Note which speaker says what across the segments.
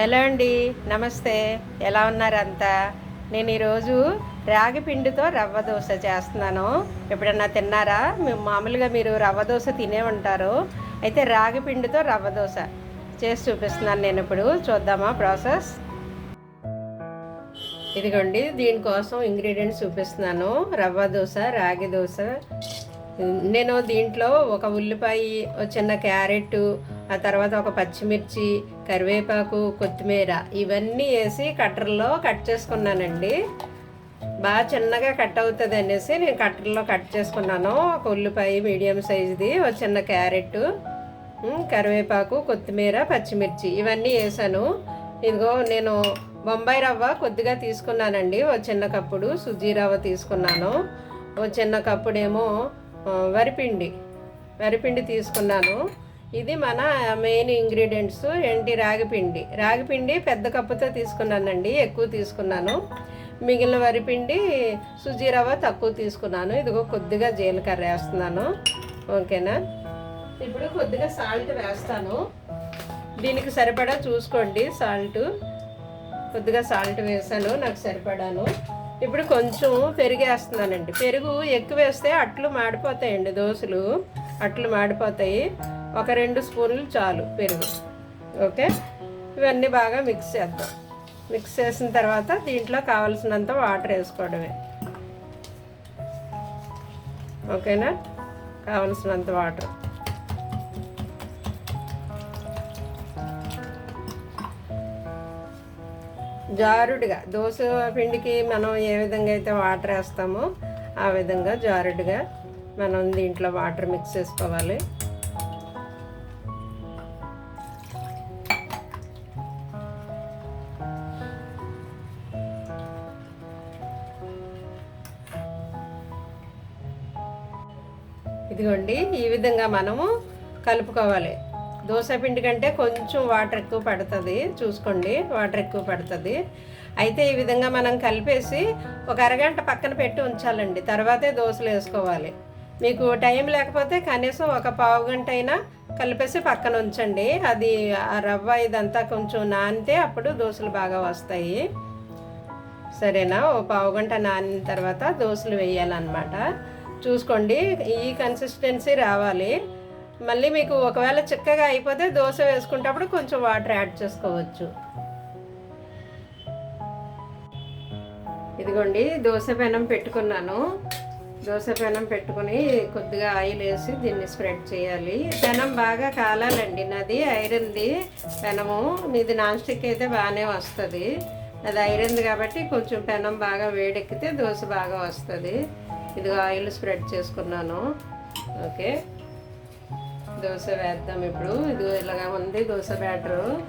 Speaker 1: Hello అండి నమస్తే. ఎలా ఉన్నారంతా నేను ఈరోజు రాగి పిండితో రవ్వ దోశ చేస్తున్నాను. ఎప్పుడన్నా తిన్నారా? మేము మామూలుగా మీరు రవ్వ దోశ తినే ఉంటారు. అయితే రాగి పిండితో రవ్వ దోశ చేసి చూపిస్తున్నాను నేను ఇప్పుడు. చూద్దామా ప్రాసెస్? ఇదిగోండి దీనికోసం ఇంగ్రీడియంట్స్ చూపిస్తున్నాను. రవ్వ దోశ రాగి దోశ. నేను దీంట్లో ఒక ఉల్లిపాయ చిన్న క్యారెట్ ఆ తర్వాత ఒక పచ్చిమిర్చి కరివేపాకు కొత్తిమీర ఇవన్నీ వేసి కట్టర్లో కట్ చేసుకున్నానండి. బాగా చిన్నగా కట్ అవుతుంది అనేసి నేను కట్టర్లో కట్ చేసుకున్నాను. ఒక ఉల్లిపాయ మీడియం సైజుది ఒక చిన్న క్యారెట్ కరివేపాకు కొత్తిమీర పచ్చిమిర్చి ఇవన్నీ వేసాను. ఇదిగో నేను బొంబాయి రవ్వ కొద్దిగా తీసుకున్నానండి. ఓ చిన్న కప్పుడు సుజీ రవ్వ తీసుకున్నాను. ఓ చిన్న కప్పుడేమో వరిపిండి వరిపిండి తీసుకున్నాను. ఇది మన మెయిన్ ఇంగ్రీడియంట్స్ ఏంటి రాగిపిండి. రాగిపిండి పెద్ద కప్పుతో తీసుకున్నానండి ఎక్కువ తీసుకున్నాను. మిగిలిన వరిపిండి సుజీ రవ్వ తక్కువ తీసుకున్నాను. ఇదిగో కొద్దిగా జీలకర్ర వేస్తున్నాను. ఓకేనా? ఇప్పుడు కొద్దిగా సాల్ట్ వేస్తాను. దీనికి సరిపడా చూసుకోండి సాల్ట్. కొద్దిగా సాల్ట్ వేసాను నాకు సరిపడాను. ఇప్పుడు కొంచెం పెరుగు వేస్తున్నానండి పెరుగు ఎక్కువ వేస్తే అట్లు మాడిపోతాయండి దోశలు. అట్లు మాడిపోతాయి. ఒక రెండు స్పూన్లు చాలు పెరుగు. ఓకే? ఇవన్నీ బాగా మిక్స్ చేద్దాం. మిక్స్ చేసిన తర్వాత దీంట్లో కావలసినంత వాటర్ వేసుకోవడమే. ఓకేనా? కావలసినంత వాటర్ జారుడుగా దోశ పిండికి మనం ఏ విధంగా అయితే వాటర్ వేస్తామో ఆ విధంగా జారుడుగా మనం దీంట్లో వాటర్ మిక్స్ చేసుకోవాలి. ఇదిగోండి ఈ విధంగా మనము కలుపుకోవాలి. దోశ పిండి కంటే కొంచెం వాటర్ ఎక్కువ పడుతుంది. చూసుకోండి వాటర్ ఎక్కువ పడుతుంది. అయితే ఈ విధంగా మనం కలిపేసి ఒక అరగంట పక్కన పెట్టి ఉంచాలండి. తర్వాతే దోశలు వేసుకోవాలి. మీకు టైం లేకపోతే కనీసం ఒక పావు గంట అయినా కలిపేసి పక్కన ఉంచండి. అది ఆ రవ్వ ఇదంతా కొంచెం నానితే అప్పుడు దోశలు బాగా వస్తాయి. సరేనా? ఓ పావు గంట నానిన తర్వాత దోశలు వేయాలన్నమాట. చూసుకోండి. ఈ కన్సిస్టెన్సీ రావాలి. మళ్ళీ మీకు ఒకవేళ చిక్కగా అయిపోతే దోశ వేసుకుంటప్పుడు కొంచెం వాటర్ యాడ్ చేసుకోవచ్చు. ఇదిగోండి దోశ పెనం పెట్టుకున్నాను. దోశ పెనం పెట్టుకుని కొద్దిగా ఆయిల్ వేసి దీన్ని స్ప్రెడ్ చేయాలి. పెనం బాగా కాలాలండి. నాది ఐరన్ది పెనము. మీది నాన్ స్టిక్ అయితే బాగానే వస్తుంది. అది ఐరన్ది కాబట్టి కొంచెం పెనం బాగా వేడెక్కితే దోశ బాగా వస్తుంది. ఇదిగో ఆయిల్ స్ప్రెడ్ చేసుకున్నాను. ఓకే. దోశ వేద్దాం ఇప్పుడు. ఇది ఇలాగ ఉంది దోశ బ్యాటరు.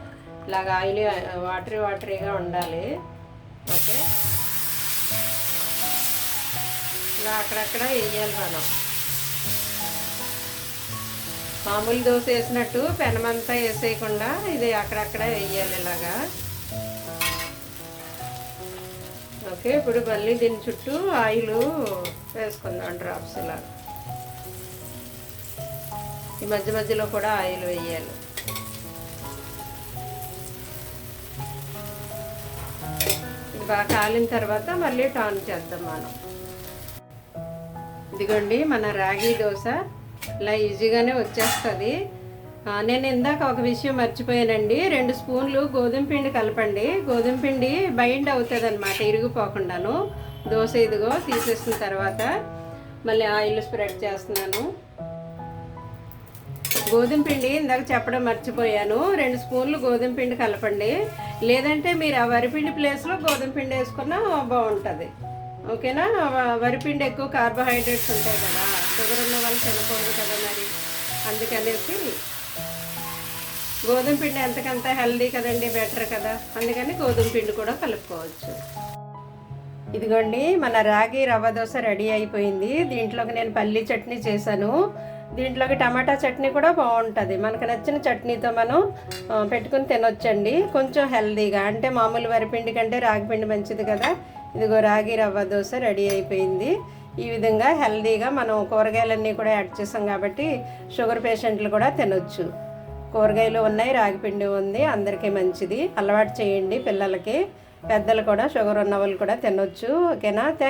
Speaker 1: ఇలాగ ఆయిల్ వాటరీ వాటరీగా ఉండాలి. ఓకే. ఇలా అక్కడక్కడ వేయాలి మనం. మామూలు దోశ వేసినట్టు పెనమంతా వేసేయకుండా ఇది అక్కడక్కడ వేయాలి ఇలాగా. ఓకే ఇప్పుడు మళ్ళీ దీని చుట్టూ ఆయిల్ వేసుకుందాం డ్రాప్స్ ఇలా. ఈ మధ్య మధ్యలో కూడా ఆయిల్ వేయాలి. ఇది బాగా కాలిన తర్వాత మళ్ళీ టాన్ చేద్దాం మనం. ఇదిగోండి మన రాగి దోశ ఇలా ఈజీగానే వచ్చేస్తుంది. నేను ఇందాక ఒక విషయం మర్చిపోయానండి. రెండు స్పూన్లు గోధుమ పిండి కలపండి. గోధుమ పిండి బైండ్ అవుతుంది అనమాట ఇరిగిపోకుండాను. దోశ ఇదిగో తీసేసిన తర్వాత మళ్ళీ ఆయిల్ స్ప్రెడ్ చేస్తున్నాను. గోధుమ పిండి ఇందాక చెప్పడం మర్చిపోయాను. రెండు స్పూన్లు గోధుమ పిండి కలపండి. లేదంటే మీరు ఆ వరిపిండి ప్లేస్లో గోధుమ పిండి వేసుకున్నా బాగుంటుంది. ఓకేనా? వరిపిండి ఎక్కువ కార్బోహైడ్రేట్స్ ఉంటాయి కదా షుగర్ ఉన్న వాళ్ళు తినకూడదు కదా మరి. అందుకనేసి గోధుమ పిండి ఎంతకంత హెల్దీ కదండి బెటర్ కదా? అందుకని గోధుమ పిండి కూడా కలుపుకోవచ్చు. ఇదిగోండి మన రాగి రవ్వ దోశ రెడీ అయిపోయింది. దీంట్లోకి నేను పల్లీ చట్నీ చేశాను. దీంట్లోకి టమాటా చట్నీ కూడా బాగుంటుంది. మనకు నచ్చిన చట్నీతో మనం పెట్టుకుని తినొచ్చండి. కొంచెం హెల్దీగా అంటే మామూలు వరిపిండి కంటే రాగి పిండి మంచిది కదా? ఇదిగో రాగి రవ్వ దోశ రెడీ అయిపోయింది. ఈ విధంగా హెల్దీగా మనం కూరగాయలన్నీ కూడా యాడ్ చేసాం కాబట్టి షుగర్ పేషెంట్లు కూడా తినొచ్చు. కూరగాయలు ఉన్నాయి రాగిపిండి ఉంది అందరికీ మంచిది. అలవాటు చేయండి పిల్లలకి. పెద్దలు కూడా షుగర్ ఉన్న వాళ్ళు కూడా తినొచ్చు. ఓకేనా?